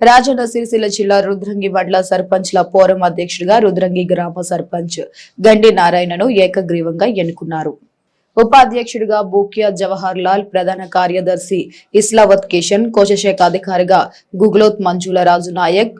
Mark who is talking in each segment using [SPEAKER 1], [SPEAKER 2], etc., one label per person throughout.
[SPEAKER 1] రాజన్న సిరిసిల్ల జిల్లా రుద్రంగి మండల సర్పంచ్ల పోరం అధ్యక్షుడిగా రుద్రంగి గ్రామ సర్పంచ్ గండి నారాయణను ఏకగ్రీవంగా ఎన్నుకున్నారు. ఉపాధ్యక్షుడిగా బూక్యా జవహర్ లాల్ ప్రధాన కార్యదర్శి ఇస్లావత్ కిషన్ కోశశాఖ అధికారిగా గుగ్లోత్ మంజుల రాజు నాయక్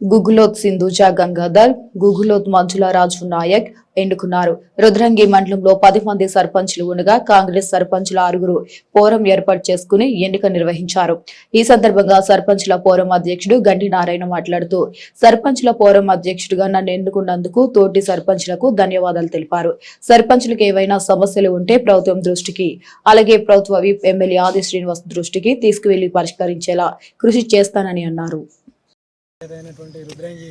[SPEAKER 1] గుగులోత్ సింధుజా గంగాధర్ గుగులోత్ మంజులారాజు నాయక్ ఎన్నుకున్నారు. రుద్రంగి మండలంలో పది మంది సర్పంచ్లు ఉండగా కాంగ్రెస్ సర్పంచ్ల ఆరుగురు పోరం ఏర్పాటు చేసుకుని ఎన్నిక నిర్వహించారు. ఈ సందర్భంగా సర్పంచ్ల పోరం అధ్యక్షుడు గండి నారాయణ మాట్లాడుతూ సర్పంచ్ల పోరం అధ్యక్షుడిగా నన్ను ఎన్నుకున్నందుకు తోటి సర్పంచ్లకు ధన్యవాదాలు తెలిపారు. సర్పంచ్లకు ఏవైనా సమస్యలు ఉంటే ప్రభుత్వం దృష్టికి అలాగే ప్రభుత్వ విప్ ఎమ్మెల్యే ఆది శ్రీనివాస్ దృష్టికి తీసుకువెళ్ళి పరిష్కరించేలా కృషి చేస్తానని అన్నారు.
[SPEAKER 2] అయినటువంటి రుద్రంగి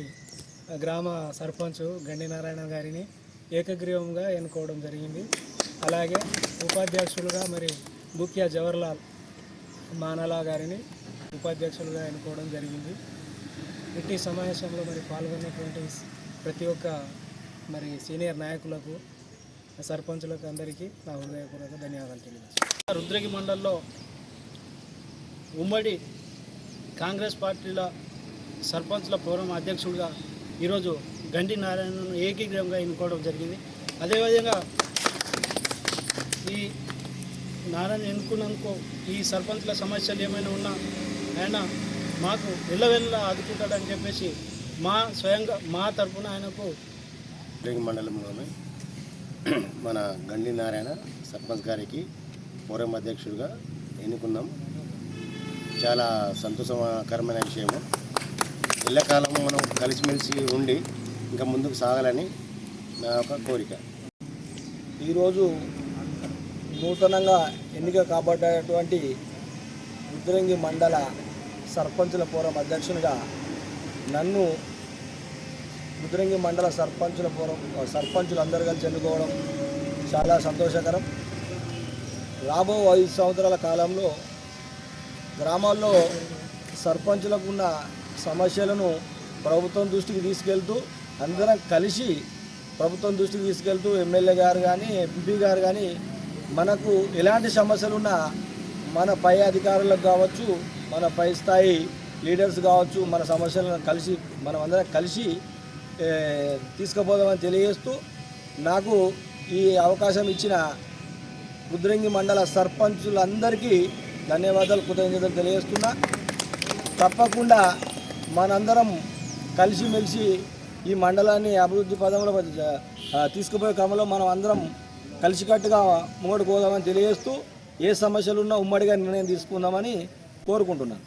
[SPEAKER 2] గ్రామ సర్పంచ్ గండి నారాయణ గారిని ఏకగ్రీవంగా ఎన్నుకోవడం జరిగింది. అలాగే ఉపాధ్యక్షులుగా మరి బుక్యా జవహర్లాల్ మానలా గారిని ఉపాధ్యక్షులుగా ఎన్నుకోవడం జరిగింది. ఇట్టి సమావేశంలో మరి పాల్గొన్నటువంటి ప్రతి ఒక్క మరి సీనియర్ నాయకులకు సర్పంచులకు అందరికీ నా హృదయపూర్వక ధన్యవాదాలు తెలియజేస్తాను రుద్రగి మండల్లో ఉమ్మడి కాంగ్రెస్ పార్టీల సర్పంచ్ల ఫోరం అధ్యక్షుడిగా ఈరోజు గండి నారాయణను ఏకీగ్రహంగా ఎన్నుకోవడం జరిగింది. అదేవిధంగా ఈ నారాయణ ఎన్నుకున్నందుకు ఈ సర్పంచ్ల సమస్యలు ఏమైనా ఉన్నా ఆయన మాకు వెళ్ళవెళ్ళ ఆదుకుంటాడని చెప్పేసి మా స్వయంగా మా తరపున ఆయనకు
[SPEAKER 3] మండలంలోనే మన గండి నారాయణ సర్పంచ్ గారికి పూర్వం అధ్యక్షుడిగా ఎన్నుకున్నాం. చాలా సంతోషకరమైన విషయము. ఎల్లకాలం మనం కలిసిమెలిసి ఉండి ఇంకా ముందుకు సాగాలని నా ఒక కోరిక.
[SPEAKER 4] ఈరోజు నూతనంగా ఎన్నిక కాబడ్డటువంటి రుద్రంగి మండల సర్పంచుల ఫోరం అధ్యక్షునిగా నన్ను రుద్రంగి మండల సర్పంచుల ఫోరం సర్పంచులు అందరు కలిసి ఎన్నుకోవడం చాలా సంతోషకరం. రాబో ఐదు సంవత్సరాల కాలంలో గ్రామాల్లో సర్పంచులకు ఉన్న సమస్యలను ప్రభుత్వం దృష్టికి తీసుకెళ్తూ అందరం కలిసి ప్రభుత్వం దృష్టికి తీసుకెళ్తూ ఎమ్మెల్యే గారు కానీ ఎంపీ గారు కానీ మనకు ఎలాంటి సమస్యలున్నా మన పై అధికారులకు కావచ్చు మన పై స్థాయి లీడర్స్ కావచ్చు మన సమస్యలను కలిసి మనం అందరం కలిసి తీసుకుపోదామని తెలియజేస్తూ నాకు ఈ అవకాశం ఇచ్చిన రుద్రంగి మండల సర్పంచులందరికీ ధన్యవాదాలు కృతజ్ఞతలు తెలియజేస్తున్నా. తప్పకుండా మనందరం కలిసిమెలిసి ఈ మండలాన్ని అభివృద్ధి పదంలో తీసుకుపోయే క్రమంలో మనం అందరం కలిసికట్టుగా ముంగడుకోదామని తెలియజేస్తూ ఏ సమస్యలున్నా ఉమ్మడిగా నిర్ణయం తీసుకుందామని కోరుకుంటున్నాను.